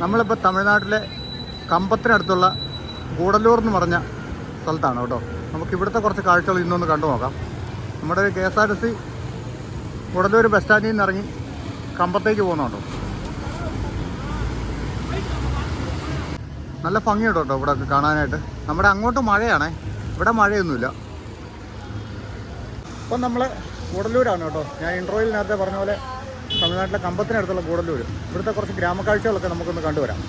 നമ്മളിപ്പോൾ തമിഴ്നാട്ടിലെ കമ്പത്തിനടുത്തുള്ള ഗൂഡല്ലൂർ എന്ന് പറഞ്ഞ സ്ഥലത്താണ് കേട്ടോ. നമുക്ക് ഇവിടുത്തെ കുറച്ച് കാഴ്ചകൾ ഇന്നൊന്ന് കണ്ടു നോക്കാം. നമ്മുടെ K S R T C Gudalur bus സ്റ്റാൻഡിൽ നിന്ന് ഇറങ്ങി കമ്പത്തേക്ക് പോകുന്നുണ്ടോ. നല്ല ഭംഗിയുണ്ട് കേട്ടോ ഇവിടെ കാണാനായിട്ട്. നമ്മുടെ അങ്ങോട്ട് മഴയാണേ. ഇവിടെ മഴയൊന്നുമില്ല. അപ്പം നമ്മൾ ഗൂഡല്ലൂരാണ് കേട്ടോ. ഞാൻ ഇൻട്രോയിൽ നേരത്തെ പറഞ്ഞ പോലെ തമിഴ്നാട്ടിലെ കമ്പത്തിനടുത്തുള്ള ഗൂഡല്ലൂർ ഇവിടുത്തെ കുറച്ച് ഗ്രാമക്കാഴ്ചകളൊക്കെ നമുക്കൊന്ന് കണ്ടുവരാം.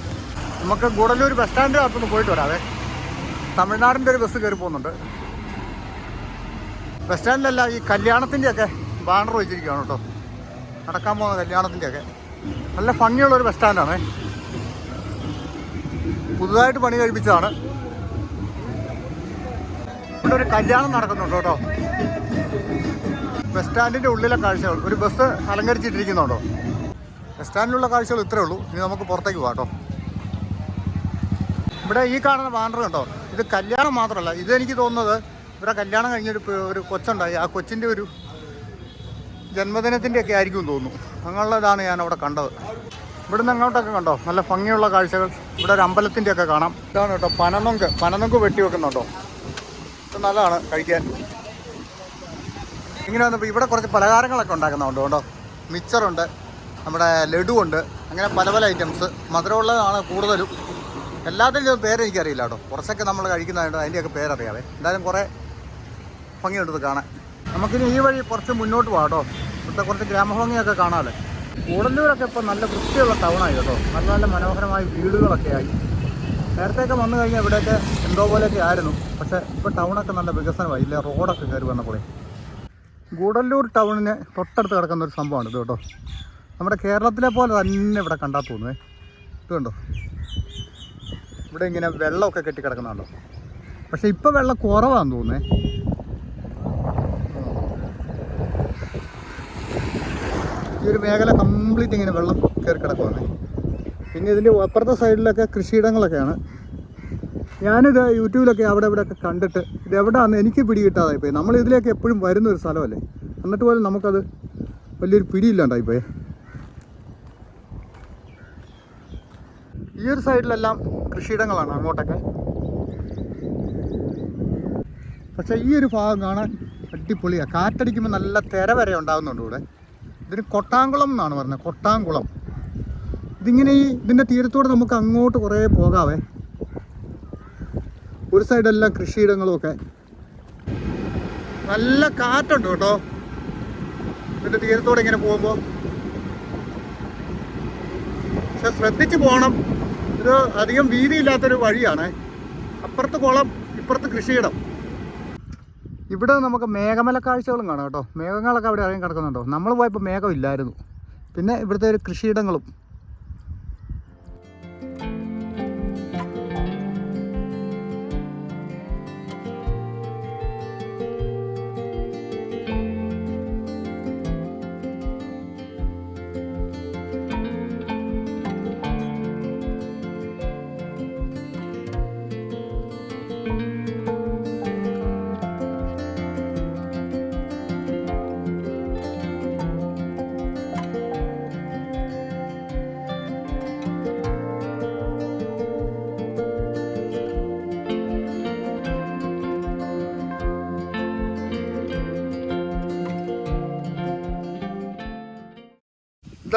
നമുക്ക് ഗൂഡല്ലൂർ ബസ് സ്റ്റാൻഡ് അകത്തൊന്ന് പോയിട്ട് വരാവേ. തമിഴ്നാടിന്റെ ഒരു ബസ് കയറി പോകുന്നുണ്ട്. ബസ് സ്റ്റാൻഡിലല്ല ഈ കല്യാണത്തിന്റെയൊക്കെ ബാനർ വെച്ചിരിക്കുകയാണ് കേട്ടോ. നടക്കാൻ പോകുന്ന കല്യാണത്തിന്റെയൊക്കെ. നല്ല ഭംഗിയുള്ളൊരു ബസ് സ്റ്റാൻഡാണ്. പുതുതായിട്ട് പണി കഴിപ്പിച്ചതാണ്. ഇവിടെ ഒരു കല്യാണം നടക്കുന്നുണ്ട് കേട്ടോ. ബസ് സ്റ്റാൻഡിന്റെ ഉള്ളിലെ കാഴ്ചകൾ. ഒരു ബസ് അലങ്കരിച്ചിട്ടിരിക്കുന്നുണ്ടോ? ബസ് സ്റ്റാൻഡിലുള്ള കാഴ്ചകൾ ഇത്രേ ഉള്ളൂ. ഇനി നമുക്ക് പുറത്തേക്ക് പോകാം കേട്ടോ. ഇവിടെ ഈ കാണുന്ന ബാനർ കണ്ടോ? ഇത് കല്യാണം മാത്രമല്ല. ഇതെനിക്ക് തോന്നുന്നത് ഇവിടെ കല്യാണം കഴിഞ്ഞൊരു ഒരു കൊച്ചുണ്ടായി. ആ കൊച്ചിന്റെ ഒരു ജന്മദിനത്തിന്റെയൊക്കെ ആയിരിക്കും തോന്നുന്നു. അങ്ങനെയുള്ളതാണ് ഞാൻ അവിടെ കണ്ടത്. ഇവിടുന്ന് അങ്ങോട്ടൊക്കെ കണ്ടോ? നല്ല ഭംഗിയുള്ള കാഴ്ചകൾ. ഇവിടെ ഒരു അമ്പലത്തിന്റെയൊക്കെ കാണാം. ഇതാണ് കേട്ടോ പനനൊങ്ക്. പനനൊങ്ക് വെട്ടി വെക്കുന്നുണ്ടോ ഇത് നല്ലതാണ് കഴിക്കാൻ. ഇങ്ങനെ വന്നപ്പോൾ ഇവിടെ കുറച്ച് പലഹാരങ്ങളൊക്കെ ഉണ്ടാക്കുന്നുണ്ട് കേട്ടോ. മിച്ചറുണ്ട് നമ്മുടെ ലഡു ഉണ്ട് അങ്ങനെ പല പല ഐറ്റംസ് മധുരമുള്ളതാണ് കൂടുതലും. എല്ലാത്തിന്റെയും പേര് എനിക്കറിയില്ല കേട്ടോ. കുറച്ചൊക്കെ നമ്മൾ കഴിക്കുന്നതായിട്ട് അതിന്റെയൊക്കെ പേരറിയാവേ. എന്തായാലും കുറേ ഭംഗിയുണ്ട് കാണാൻ. നമുക്കിനി ഈ വഴി കുറച്ച് മുന്നോട്ട് പോകാം കേട്ടോ. ഇവിടുത്തെ കുറച്ച് ഗ്രാമഭംഗിയൊക്കെ കാണാമല്ലേ. കൂടല്ലൂരൊക്കെ ഇപ്പോൾ നല്ല വൃത്തിയുള്ള ടൗണായി കേട്ടോ. നല്ല നല്ല മനോഹരമായ വീടുകളൊക്കെ ആയി. നേരത്തെയൊക്കെ വന്നു കഴിഞ്ഞാൽ ഇവിടെയൊക്കെ എന്തോ പോലെയൊക്കെ ആയിരുന്നു. പക്ഷേ ഇപ്പോൾ ടൗണൊക്കെ നല്ല വികസനമായി. ഇല്ല റോഡൊക്കെ കയറി വന്നപ്പോഴേ. ഗൂഡല്ലൂർ ടൗണിന് തൊട്ടടുത്ത് കിടക്കുന്ന ഒരു സംഭവമാണ് ഇത് കേട്ടോ. നമ്മുടെ കേരളത്തിലെ പോലെ തന്നെ ഇവിടെ കണ്ടാൽ തോന്നുവേ ഇത് കണ്ടോ? ഇവിടെ ഇങ്ങനെ വെള്ളമൊക്കെ കെട്ടി കിടക്കുന്നുണ്ടോ? പക്ഷെ ഇപ്പോൾ വെള്ളം കുറവാന്ന് തോന്നുന്നേ. ഈ ഒരു മേഖല കംപ്ലീറ്റ് ഇങ്ങനെ വെള്ളം കയറി കിടക്കുവാണ്. പിന്നെ ഇതിന്റെ അപ്പുറത്തെ സൈഡിലൊക്കെ കൃഷിയിടങ്ങളൊക്കെയാണ്. ഞാനിത് യൂട്യൂബിലൊക്കെ അവിടെ ഇവിടെ ഒക്കെ കണ്ടിട്ട് ഇത് എവിടെയാണ് എനിക്ക് പിടി കിട്ടാതായിപ്പോയി നമ്മൾ ഇതിലേക്ക് എപ്പോഴും വരുന്ന ഒരു സ്ഥലമല്ലേ? എന്നിട്ട് പോലും നമുക്കത് വലിയൊരു പിടിയില്ലാണ്ടായിപ്പോയി ഈ ഒരു സൈഡിലെല്ലാം കൃഷിയിടങ്ങളാണ് അങ്ങോട്ടൊക്കെ. പക്ഷേ ഈ ഒരു ഭാഗം കാണാൻ അടിപൊളിയാണ് കാറ്റടിക്കുമ്പോൾ നല്ല തിര വരെ ഉണ്ടാകുന്നുണ്ട് ഇവിടെ. ഇതിന് കൊട്ടാങ്കുളം എന്നാണ് പറയുന്നത് കൊട്ടാങ്കുളം. ഇതിങ്ങനെ ഈ ഇതിന്റെ തീരത്തോടെ നമുക്ക് അങ്ങോട്ട് കുറേ പോകാവേ. ഒരു സൈഡെല്ലാം കൃഷിയിടങ്ങളും ഒക്കെ നല്ല കാറ്റുണ്ട് കേട്ടോ. എന്നിട്ട് തീരത്തോടെ ഇങ്ങനെ പോകുമ്പോൾ പക്ഷെ ശ്രദ്ധിച്ച് പോകണം. ഇത് അധികം വീതിയില്ലാത്തൊരു വഴിയാണ്. അപ്പുറത്ത് കുളം ഇപ്പുറത്ത് കൃഷിയിടം. ഇവിടെ നമുക്ക് മേഘമല കാഴ്ചകളും കാണാം കേട്ടോ. മേഘങ്ങളൊക്കെ അവിടെ ഇറങ്ങി കിടക്കുന്നുണ്ടോ? നമ്മൾ പോയപ്പോൾ മേഘം ഇല്ലായിരുന്നു. പിന്നെ ഇവിടുത്തെ ഒരു കൃഷിയിടങ്ങളും.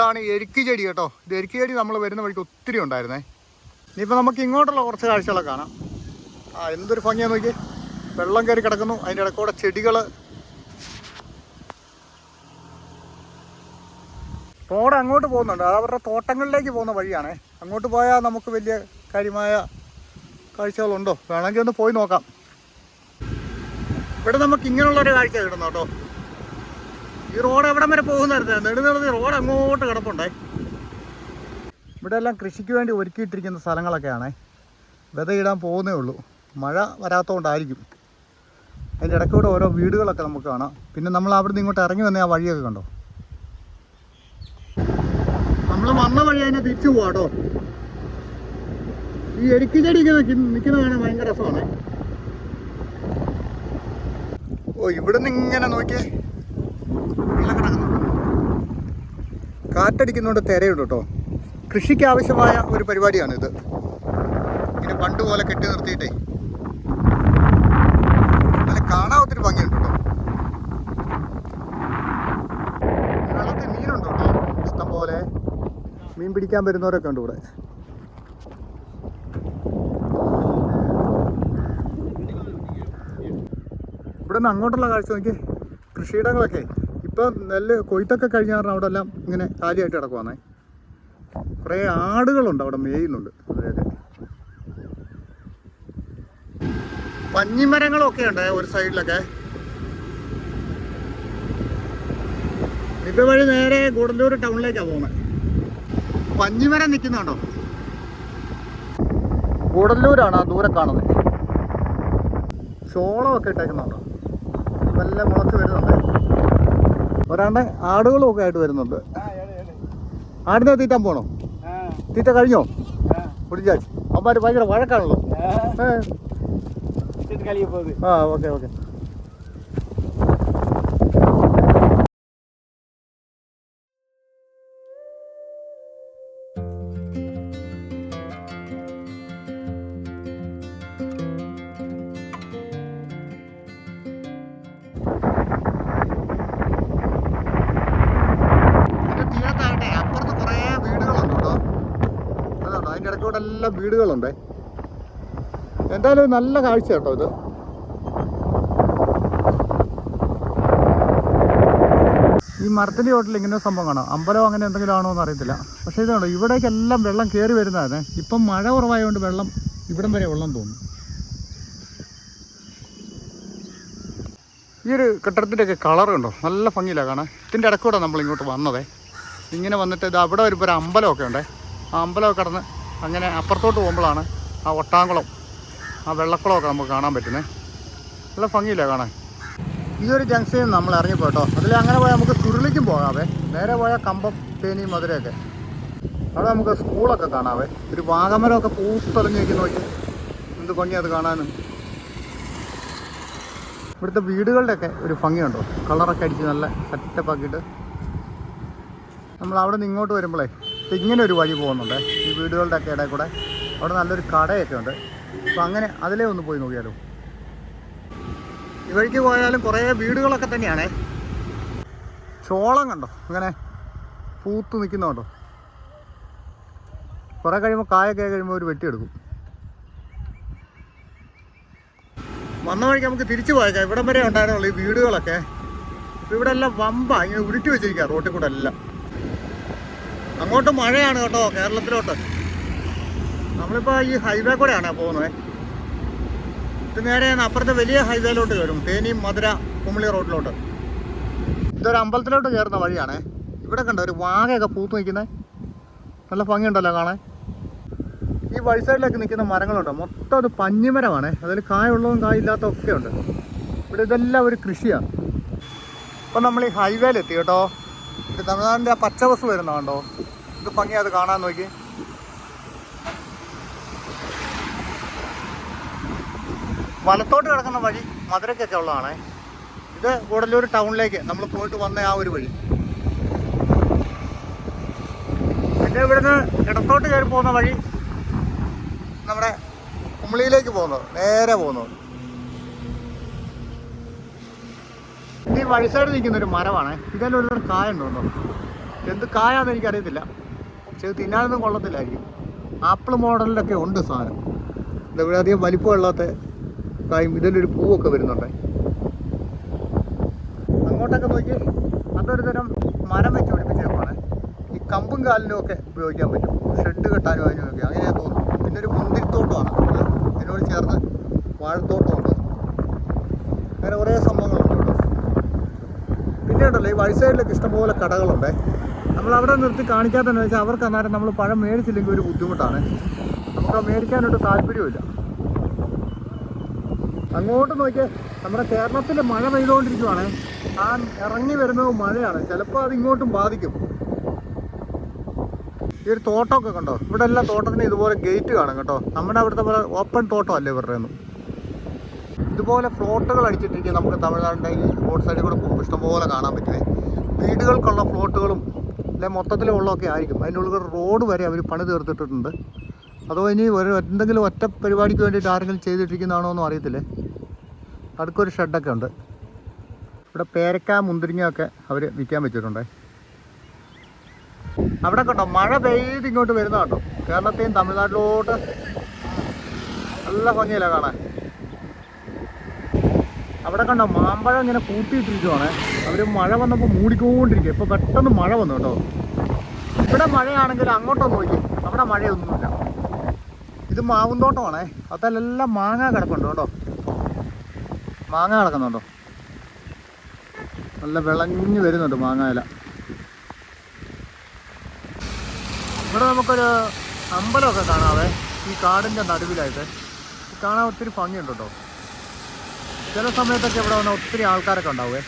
ഇതാണ് എരിക്ക് ചെടി കേട്ടോ. ഇത് എരിക്ക് ചെടി നമ്മൾ വരുന്ന വഴിക്ക് ഒത്തിരി ഉണ്ടായിരുന്നേ. ഇനിയിപ്പോൾ നമുക്ക് ഇങ്ങോട്ടുള്ള കുറച്ച് കാഴ്ചകളൊക്കെ കാണാം. ആ എന്തൊരു ഭംഗിയാന്ന് നോക്കി വെള്ളം കയറി കിടക്കുന്നു. അതിന്റെ ഇടയ്ക്കൂടെ ചെടികൾ റോഡ് അങ്ങോട്ട് പോകുന്നുണ്ട്. അത് അവരുടെ തോട്ടങ്ങളിലേക്ക് പോകുന്ന വഴിയാണേ. അങ്ങോട്ട് പോയാൽ നമുക്ക് വലിയ കാര്യമായ കാഴ്ചകളുണ്ടോ? വേണമെങ്കിൽ ഒന്ന് പോയി നോക്കാം. ഇവിടെ നമുക്ക് ഇങ്ങനെയുള്ളൊരു കാഴ്ച കിട്ടുന്നു കേട്ടോ. ഈ റോഡ് എവിടം വരെ പോകുന്നായിരുന്നു നെടുനിറഞ്ഞ റോഡ് അങ്ങോട്ട് കിടപ്പുണ്ടേ. ഇവിടെ എല്ലാം കൃഷിക്ക് വേണ്ടി ഒരുക്കിയിട്ടിരിക്കുന്ന സ്ഥലങ്ങളൊക്കെയാണേ. വിതയിടാൻ പോകുന്നേ ഉള്ളൂ. മഴ വരാത്തതുകൊണ്ടായിരിക്കും അതിന്റെ ഇടയ്ക്കൂടെ ഓരോ വീടുകളൊക്കെ നമുക്ക് കാണാം. പിന്നെ നമ്മൾ അവിടെ നിന്ന് ഇങ്ങോട്ട് ഇറങ്ങി വന്ന ആ വഴിയൊക്കെ കണ്ടോ? നമ്മൾ വന്ന വഴി അതിനെ തിരിച്ചു പോവാട്ടോ ഈ എരിക്ക് ചെടി നിൽക്കുന്ന കാണാൻ ഭയങ്കര രസമാണ്. ഓ ഇവിടുന്ന് ഇങ്ങനെ നോക്കിയേ. കാറ്റടിക്കുന്നതുകൊണ്ട് തിരയുണ്ട് കേട്ടോ കൃഷിക്ക് ആവശ്യമായ ഒരു പരിപാടിയാണിത്. ഇങ്ങനെ പണ്ട് പോലെ കെട്ടി നിർത്തിയിട്ടേ. അല്ല കാണാൻ ഒത്തിരി ഭംഗിയുണ്ട് കേട്ടോ വെള്ളത്തിൽ ഇഷ്ടം പോലെ മീൻ പിടിക്കാൻ വരുന്നവരൊക്കെ ഉണ്ട് ഇവിടെ. ഇവിടെ നിന്ന് അങ്ങോട്ടുള്ള കാഴ്ച നോക്കി കൃഷിയിടങ്ങളൊക്കെ. ഇപ്പോൾ നെല്ല് കൊയ്ത്തൊക്കെ കഴിഞ്ഞ കാരണം അവിടെ എല്ലാം ഇങ്ങനെ കാലിയായിട്ട് കിടക്കുവാന്നേ. കുറേ ആടുകളുണ്ട് അവിടെ മേയുന്നുണ്ട് അതായത് പഞ്ഞിമരങ്ങളൊക്കെ ഉണ്ട് ഒരു സൈഡിലൊക്കെ. ഇപ്പൊ വഴി നേരെ ഗൂഡല്ലൂർ ടൗണിലേക്കാണ് പോകുന്നത് പഞ്ഞിമരം നിൽക്കുന്നുണ്ടോ ഗൂഡല്ലൂരാണ് ആ ദൂരെ കാണുന്നത് ചോളമൊക്കെ ഇട്ടേക്കുന്നുണ്ടോ നല്ല മുളച്ച് വരുന്നുണ്ട്. ഒരാണ്ട് ആടുകളും ഒക്കെ ആയിട്ട് വരുന്നുണ്ട്. ആടിനെ തീറ്റാൻ പോണോ? തീറ്റ കഴിഞ്ഞോ? പിടിച്ചാച്ച് അവന്മാർ ഭയങ്കര വഴക്കാണല്ലോ. ആ ഓക്കെ ഓക്കെ. അപ്പുറത്ത് കുറേ എല്ലാം വീടുകളുണ്ടേ. എന്തായാലും നല്ല കാഴ്ച കേട്ടോ ഇത്. ഈ മരത്തിന്റെ ചോട്ടിൽ ഇങ്ങനെ സംഭവം കാണാം. അമ്പലം അങ്ങനെ എന്തെങ്കിലും ആണോ എന്ന് അറിയത്തില്ല. പക്ഷേ ഇതാണോ ഇവിടേക്കെല്ലാം വെള്ളം കയറി വരുന്നതാണ്. ഇപ്പം മഴ കുറവായതുകൊണ്ട് വെള്ളം ഇവിടം വരെ വെള്ളം തോന്നും ഈ ഒരു കെട്ടിടത്തിന്റെയൊക്കെ കളർ ഉണ്ടോ നല്ല ഭംഗിയിലാണ് കാണാൻ. ഇതിന്റെ ഇടയ്ക്കൂടെ നമ്മൾ ഇങ്ങോട്ട് വന്നതേ. ഇങ്ങനെ വന്നിട്ട് ഇത് അവിടെ ഒരു ഒരു അമ്പലമൊക്കെ ഉണ്ടേ. ആ അമ്പലമൊക്കെ കടന്ന് അങ്ങനെ അപ്പുറത്തോട്ട് പോകുമ്പോഴാണ് ആ ഒട്ടാങ്കുളം ആ വെള്ളക്കുളമൊക്കെ നമുക്ക് കാണാൻ പറ്റുന്നത് നല്ല ഭംഗിയില്ല കാണാൻ. ഈ ഒരു ജംഗ്ഷനിൽ നമ്മൾ ഇറങ്ങിപ്പോ കേട്ടോ. അതിൽ അങ്ങനെ പോയാൽ നമുക്ക് ചുരുളിക്കും പോകാവേ. നേരെ പോയാൽ കമ്പം തേനി മധുരയൊക്കെ. അവിടെ നമുക്ക് സ്കൂളൊക്കെ കാണാവേ. ഒരു വാഗമരമൊക്കെ പൂത്തൊലഞ്ഞേക്ക് നോക്കി. എന്ത് ഭംഗി അത് കാണാനും. ഇവിടുത്തെ വീടുകളുടെയൊക്കെ ഒരു ഭംഗിയുണ്ടോ? കളറൊക്കെ അടിച്ച് നല്ല സെറ്റപ്പ് ആക്കിയിട്ട്. നമ്മൾ അവിടെ നിന്ന് ഇങ്ങോട്ട് വരുമ്പോഴേ ഇങ്ങനെ ഒരു വഴി പോകുന്നുണ്ട്. ഈ വീടുകളുടെ ഒക്കെ ഇടയിൽ കൂടെ. അവിടെ നല്ലൊരു കടയൊക്കെ ഉണ്ട്. അപ്പോൾ അങ്ങനെ അതിലേ ഒന്ന് പോയി നോക്കിയാലോ. ഈ വഴിക്ക് പോയാലും കുറേ വീടുകളൊക്കെ തന്നെയാണേ. ചോളം കണ്ടോ? അങ്ങനെ പൂത്ത് നിൽക്കുന്നുണ്ടോ കുറേ കഴിയുമ്പോൾ കായൊക്കെ കഴിയുമ്പോൾ ഒരു വെട്ടിയെടുക്കും. വന്ന വഴിക്ക് നമുക്ക് തിരിച്ചു പോയേക്കാം. ഇവിടം വരെ ഉണ്ടായിരുന്നുള്ളൂ ഈ വീടുകളൊക്കെ. അപ്പം ഇവിടെ എല്ലാം വമ്പ ഇങ്ങനെ ഉരുട്ടി വെച്ചിരിക്കുക റോട്ടിൽ കൂടെ എല്ലാം. അങ്ങോട്ട് മഴയാണ് കേട്ടോ കേരളത്തിലോട്ട്. നമ്മളിപ്പോൾ ഈ ഹൈവേ കൂടെയാണ് പോകുന്നത്? ഇത് നേരെ അപ്പുറത്തെ വലിയ ഹൈവേയിലോട്ട് കയറും. തേനി മധുര കുമളി റോഡിലോട്ട് ഇതൊരു അമ്പലത്തിലോട്ട് കയറുന്ന വഴിയാണേ. ഇവിടെ കണ്ടോ ഒരു വാകയൊക്കെ പൂത്ത് നിൽക്കുന്നത് നല്ല ഭംഗിയുണ്ടല്ലോ കാണാൻ. ഈ വഴി സൈഡിലൊക്കെ നിൽക്കുന്ന മരങ്ങളുണ്ടോ? മൊത്തം അത് പഞ്ഞിമരമാണ്. അതിൽ കായുള്ളതും കായില്ലാത്തതും ഒക്കെ ഉണ്ട് ഇവിടെ ഇതെല്ലാം ഒരു കൃഷിയാണ് ഇപ്പം നമ്മൾ ഈ ഹൈവേയിലെത്തി കേട്ടോ. ഇത് തമിഴ്നാടിന്റെ ആ പച്ച ബസ് വരുന്ന കണ്ടോ? ഇത് ഭംഗി അത് കാണാൻ നോക്കി. വലത്തോട്ട് കിടക്കുന്ന വഴി മധുരയ്ക്കൊക്കെ ഉള്ളതാണേ. ഇത് ഗൂഡല്ലൂർ ടൗണിലേക്ക് നമ്മൾ പോയിട്ട് വന്ന ആ ഒരു വഴി. പിന്നെ ഇവിടുന്ന് ഇടത്തോട്ട് കയറി പോകുന്ന വഴി നമ്മുടെ കുമളിയിലേക്ക് പോകുന്നത് നേരെ പോകുന്നത് ഈ വഴി സൈഡ് നിൽക്കുന്ന ഒരു മരമാണ്. ഇതെല്ലാം ഒരു കായ ഉണ്ടോ എന്ത് കായാന്ന് എനിക്കറിയത്തില്ല. പക്ഷെ ഇത് തിന്നാനൊന്നും കൊള്ളത്തില്ലായിരിക്കും. ആപ്പിൾ മോഡലിലൊക്കെ ഉണ്ട് സാധനം. എന്താ ഇവിടെ അധികം വലിപ്പമില്ലാത്ത കായും ഒരു പൂവൊക്കെ വരുന്നുണ്ട്. അങ്ങോട്ടൊക്കെ നോക്കി അതൊരു തരം മരം വെച്ച് പിടിപ്പിച്ചേക്കാണ് ഈ കമ്പും കാലിനും ഒക്കെ ഉപയോഗിക്കാൻ പറ്റും. ഷെഡ് കെട്ടാനും അതിനും ഒക്കെ. അങ്ങനെയാണ് തോന്നുന്നു പിന്നെ ഒരു മുന്തിരിത്തോട്ടമാണ് അതിനോട് ചേർന്ന് വാഴത്തോട്ടമുണ്ട്. അങ്ങനെ കുറേ സംഭവങ്ങളുണ്ട് കേട്ടോ പിന്നെ ഉണ്ടല്ലോ ഈ വഴി സൈഡിലൊക്കെ ഇഷ്ടംപോലെ കടകളുണ്ട്. നമ്മൾ അവിടെ നിർത്തി കാണിക്കാത്തതെന്ന് വെച്ചാൽ അവർക്ക് അന്നേരം നമ്മൾ പഴം മേടിച്ചില്ലെങ്കിൽ ഒരു ബുദ്ധിമുട്ടാണ്. നമുക്ക് അത് മേടിക്കാനൊട്ട് താല്പര്യമില്ല അങ്ങോട്ട് നോക്കിയാൽ നമ്മുടെ കേരളത്തിൽ മഴ പെയ്തുകൊണ്ടിരിക്കുവാണ്. ആ ഇറങ്ങി വരുന്നത് മഴയാണ്. ചിലപ്പോൾ അത് ഇങ്ങോട്ടും ബാധിക്കും. ഈ ഒരു തോട്ടമൊക്കെ കണ്ടോ? ഇവിടെ എല്ലാം തോട്ടത്തിന് ഇതുപോലെ ഗേറ്റ് കാണും കേട്ടോ. നമ്മുടെ അവിടുത്തെ പോലെ ഓപ്പൺ തോട്ടം അല്ലേ ഇവരുടെ ഇതുപോലെ ഫ്ലോട്ടുകൾ അടിച്ചിട്ടിരിക്കുക നമുക്ക് തമിഴ്നാടിന്റെ ഈ റോഡ് സൈഡിൽ കൂടെ പോകുമ്പോൾ ഇഷ്ടംപോലെ കാണാൻ പറ്റുമേ വീടുകൾക്കുള്ള ഫ്ലോട്ടുകളും അല്ലെ മൊത്തത്തിലുള്ളതൊക്കെ ആയിരിക്കും. അതിന്റെ ഉള്ളിൽ റോഡ് വരെ അവർ പണി തീർത്തിട്ടുണ്ട് അതോ ഇനി ഒരു എന്തെങ്കിലും ഒറ്റ പരിപാടിക്ക് വേണ്ടിയിട്ട് ആരെങ്കിലും ചെയ്തിട്ടിരിക്കുന്നതാണോ എന്നും അറിയത്തില്ലേ? അടുക്കൊരു ഷെഡൊക്കെ ഉണ്ട്. ഇവിടെ പേരക്ക മുന്തിരിങ്ങ ഒക്കെ അവർ വിൽക്കാൻ വെച്ചിട്ടുണ്ടേ. അവിടെ കണ്ടോ? മഴ പെയ്ത് ഇങ്ങോട്ട് വരുന്ന കേട്ടോ കേരളത്തെയും തമിഴ്നാട്ടിലോട്ട് നല്ല ഭംഗിയല്ല കാണാൻ? അവിടെ കണ്ടോ? മാമ്പഴം ഇങ്ങനെ കൂട്ടിയിട്ടിരിക്കുവാണ്. അവർ മഴ വന്നപ്പോൾ മൂടിക്കൊണ്ടിരിക്കുക ഇപ്പോൾ പെട്ടെന്ന് മഴ വന്നു കേട്ടോ. ഇവിടെ മഴയാണെങ്കിൽ അങ്ങോട്ടൊന്ന് നോക്കി അവിടെ മഴയൊന്നുമില്ല. ഇത് മാവുന്തോട്ടമാണേ. അതിലെല്ലാം മാങ്ങ കിടപ്പുണ്ട് കേട്ടോ. മാങ്ങ കിടക്കുന്നുണ്ടോ? നല്ല വിളഞ്ഞു വരുന്നുണ്ട് മാങ്ങ ഇല. ഇവിടെ നമുക്കൊരു അമ്പലമൊക്കെ കാണാവേ. ഈ കാടിന്റെ നടുവിലായിട്ട്. കാണാൻ ഒത്തിരി ഭംഗിയുണ്ട് കേട്ടോ ചില സമയത്തൊക്കെ ഇവിടെ വന്ന ഒത്തിരി ആൾക്കാരൊക്കെ ഉണ്ടാവുമേ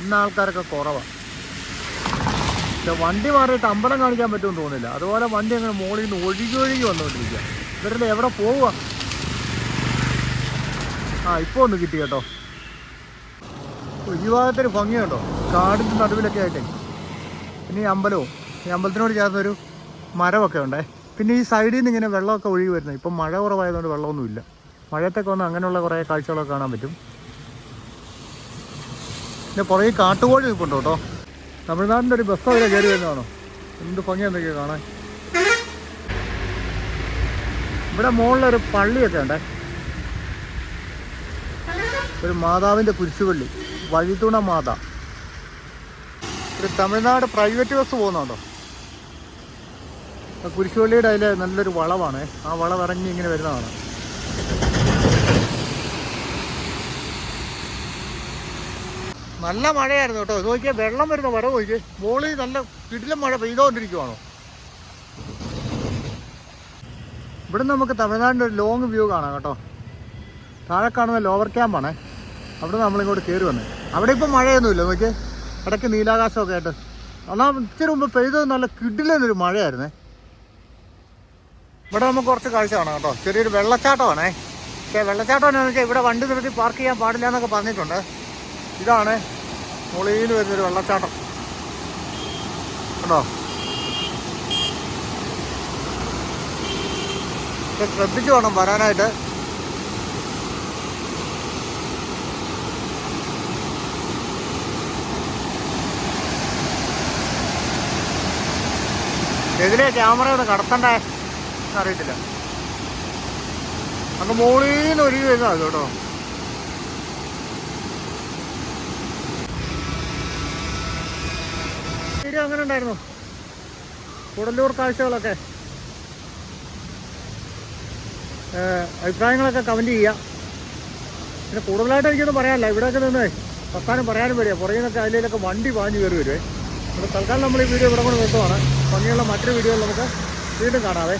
ഇന്ന് ആൾക്കാരൊക്കെ കുറവാണ് വണ്ടി മാറിയിട്ട് അമ്പലം കാണിക്കാൻ പറ്റുമെന്ന് തോന്നുന്നില്ല. അതുപോലെ വണ്ടി അങ്ങനെ മുകളിൽ നിന്ന് ഒഴുകി ഒഴുകി വന്നുകൊണ്ടിരിക്കുക ഇവരുടെ എവിടെ പോവുക ആ ഇപ്പോൾ ഒന്ന് കിട്ടി കേട്ടോ. ഈ ഭാഗത്തൊരു ഭംഗിയുണ്ടോ? കാടിന്റെ നടുവിലൊക്കെ ആയിട്ടേ. ഇനി അമ്പലവും. ഈ അമ്പലത്തിനോട് ചേർന്നൊരു മരമൊക്കെ ഉണ്ടേ. പിന്നെ ഈ സൈഡിൽ നിന്ന് ഇങ്ങനെ വെള്ളമൊക്കെ ഒഴുകി വരുന്നത്. ഇപ്പം മഴ കുറവായതുകൊണ്ട് വെള്ളമൊന്നുമില്ല. മഴയത്തൊക്കെ വന്ന് അങ്ങനെയുള്ള കുറേ കാഴ്ചകളൊക്കെ കാണാൻ പറ്റും. പിന്നെ കുറേ കാട്ടുകോഴി നിൽപ്പുണ്ട് കേട്ടോ. തമിഴ്നാടിന്റെ ഒരു ബസ് അവരെ കയറി വരുന്നതാണോ? എന്ത് ഭംഗി എന്തൊക്കെയാണ് കാണാൻ. ഇവിടെ മുകളിലൊരു പള്ളിയൊക്കെ ഉണ്ടേ. ഒരു മാതാവിന്റെ കുരിശുപള്ളി. വഴിതുണ മാതാ. ഒരു തമിഴ്നാട് പ്രൈവറ്റ് ബസ് പോകുന്നുണ്ടോ കുരിശുപള്ളിയുടെ അതിൽ നല്ലൊരു വളവാണ്. ആ വളവ് ഇറങ്ങി ഇങ്ങനെ വരുന്നതാണ്. നല്ല മഴയായിരുന്നു കേട്ടോ. നോക്കിയാൽ വെള്ളം വരുന്ന മഴ നോക്കി മോളിൽ നല്ല കിടിലം മഴ പെയ്തുകൊണ്ടിരിക്കുവാണോ ഇവിടെ നമുക്ക് തമിഴ്നാടിന്റെ ഒരു ലോങ് വ്യൂ കാണാം കേട്ടോ. താഴെ കാണുന്ന ലോവർ ക്യാമ്പാണേ അവിടെ നമ്മളിങ്ങോട്ട് കയറി വന്നേ. അവിടെ ഇപ്പം മഴയൊന്നുമില്ല നോക്കിയേ. ഇടയ്ക്ക് നീലാകാശമൊക്കെ ആയിട്ട്. എന്നാൽ ഇച്ചിരി മുമ്പ് പെയ്തത് നല്ല കിടിലൊരു മഴയായിരുന്നേ. ഇവിടെ നമുക്ക് കുറച്ച് കാഴ്ച കാണാം കേട്ടോ. ചെറിയൊരു വെള്ളച്ചാട്ടമാണേ. പക്ഷേ വെള്ളച്ചാട്ടം എന്താണെന്ന് വെച്ചാൽ ഇവിടെ വണ്ടി നിർത്തി പാർക്ക് ചെയ്യാൻ പാടില്ല എന്നൊക്കെ പറഞ്ഞിട്ടുണ്ട്. ഇതാണ് മുളിയിൽ വരുന്നൊരു വെള്ളച്ചാട്ടം. കേട്ടോ ശ്രദ്ധിച്ചു വേണം വരാനായിട്ട്. എതിരെ ക്യാമറ ഒന്ന് കടത്തണ്ടേ? അറിയത്തില്ല. അങ്ങ് മോളിൽ നിന്ന് ഒരുങ്ങി വരുന്നതാണ് കേട്ടോ. വീഡിയോ അങ്ങനെ ഉണ്ടായിരുന്നു. കൂടല്ലൂർ കാഴ്ചകളൊക്കെ. അഭിപ്രായങ്ങളൊക്കെ കമന്റ് ചെയ്യുക പിന്നെ കൂടുതലായിട്ട് എനിക്കൊന്നും പറയാനില്ല. ഇവിടെയൊക്കെ നിന്ന് പ്രസ്ഥാനം പറയാനും വരിക. പുറകിൽ നിന്നൊക്കെ അതിലൊക്കെ വണ്ടി പാഞ്ഞു കയറി വരുവേ. അപ്പോൾ തൽക്കാലം നമ്മൾ ഈ വീഡിയോ ഇവിടെ കൊണ്ട് നിർത്തുവാണ്. ഭംഗിയുള്ള മറ്റൊരു വീഡിയോയിൽ നമുക്ക് വീണ്ടും കാണാവേ.